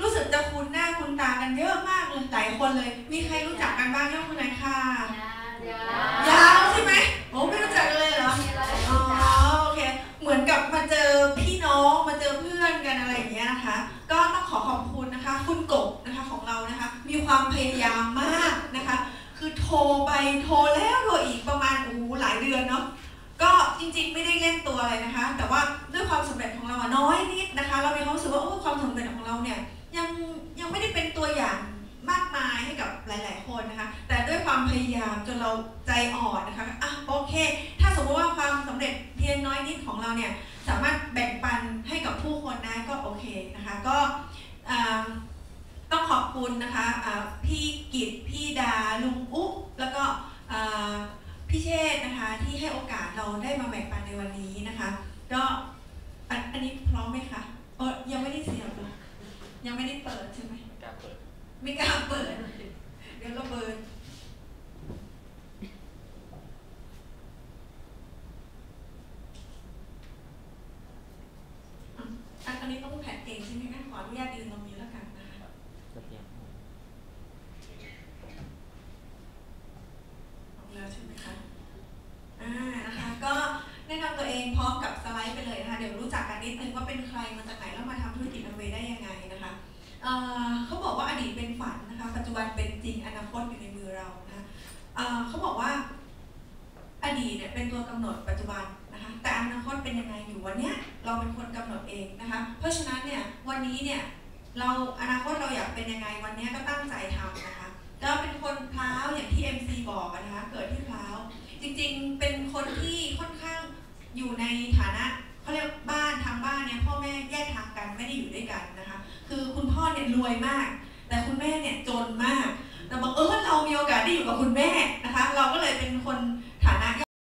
รู้สึกจะคุ้นหน้าคุ้นตากันเยอะมากเลยหลายคนเลย มีใครรู้จักกันบ้างยกมือหน่อยค่ะยาวใช่ไหมโอ้ไม่รู้จักเลยเหรออ๋อโอเคเหมือนกับมาเจอพี่น้องมาเจอเพื่อนกันอะไรอย่างเงี้ยนะคะ ก็ต้องขอขอบคุณนะคะ คุณกบนะคะของเรานะคะ มีความพยายามมากนะคะ คือโทรไปโทรแล้วโทรอีกประมาณโอ้หลายเดือนเนาะก็จริงๆไม่ได้เล่นตัวอะไรนะคะ แต่ว่า พยายามจนเราใจอ่อนนะคะอะโอเค ถ้าสมมติว่าความสำเร็จเพียงน้อยนิดของเราเนี่ยสามารถแบ่งปันให้กับผู้คนได้ก็โอเคนะคะ ก็อ่าต้องขอบคุณนะคะอ่าพี่กิตพี่ดาลุงอุ๊บแล้วก็อ่าพี่เชษฐ์นะคะที่ให้โอกาสเราได้มาแบ่งปันในวันนี้นะคะก็อันอันนี้พร้อมไหมคะเออยังไม่ได้เสียบเหรอยังไม่ได้เปิดใช่ไหมกล้าเปิด ไม่กล้าเปิด เดี๋ยวก็เบิร์นอะอันอันนี้ ต้องแผนเองใช่ไหมคะขออนุญาตยืนตรงนี้แล้วกันนะคะเตรียมออกแล้วใช่ไหมคะอ่านะคะ ก็แนะนำตัวเองพร้อมกับสไลด์ไปเลยนะคะ เดี๋ยวรู้จักกันนิดนึงว่าเป็นใครมาจากไหนแล้วมาทำธุรกิจอเวได้ยังไงนะคะเขาบอกว่าอดีตเป็นฝันนะคะ ปัจจุบันเป็นจริงอนาคตอยู่ในมือเรานะะเขาบอกว่า อดีตเนี่ยเป็นตัวกำหนดปัจจุบันนะคะแต่อนาคตเป็นยังไงอยู่วันเนี้ยเราเป็นคนกำหนดเองนะคะเพราะฉะนั้นเนี่ยวันนี้เนี่ยเราอนาคตเราอยากเป็นยังไงวันนี้ก็ตั้งใจทำนะคะแล้วเป็นคนพร้าวอย่างที่ MC บอกนะคะเกิดที่พร้าวจริงๆเป็นคนที่ค่อนข้างอยู่ในฐานะเขาเรียกบ้านทางบ้านเนี่ยพ่อแม่แยกทางกันไม่ได้อยู่ด้วยกันนะคะคือคุณพ่อเนี่ยรวยมาก แต่คุณแม่เนี่ยจนมากแต่บังเอิ